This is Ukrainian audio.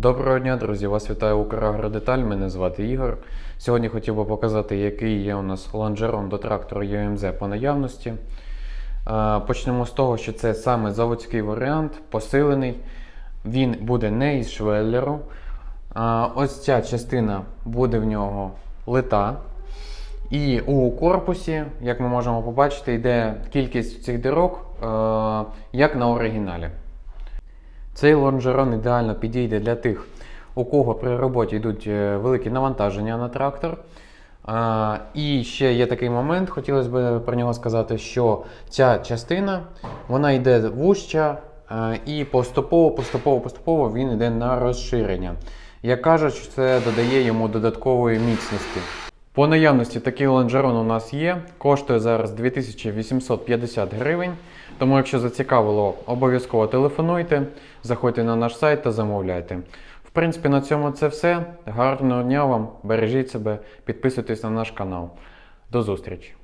Доброго дня, друзі! Вас вітає Украгродеталь, мене звати Ігор. Сьогодні хотів би показати, який є у нас лонжерон до трактору UMZ по наявності. Е, Почнемо з того, що це саме заводський варіант, посилений. Він буде не із швеллеру. Е, Ось ця частина буде в нього лита. І у корпусі, як ми можемо побачити, йде кількість цих дирок, е, як на оригіналі. Цей лонжерон ідеально підійде для тих, у кого при роботі йдуть е, великі навантаження на трактор. А, і ще є такий момент, хотілося б про нього сказати, що ця частина вона йде вужча е, і поступово, поступово, поступово він йде на розширення. Як кажуть, що це додає йому додаткової міцності. По наявності такий лонжерон у нас є. Коштує зараз 2850 гривень. Тому, якщо зацікавило, обов'язково телефонуйте, заходьте на наш сайт та замовляйте. В принципі, на цьому це все. Гарного дня вам, бережіть себе, підписуйтесь на наш канал. До зустрічі!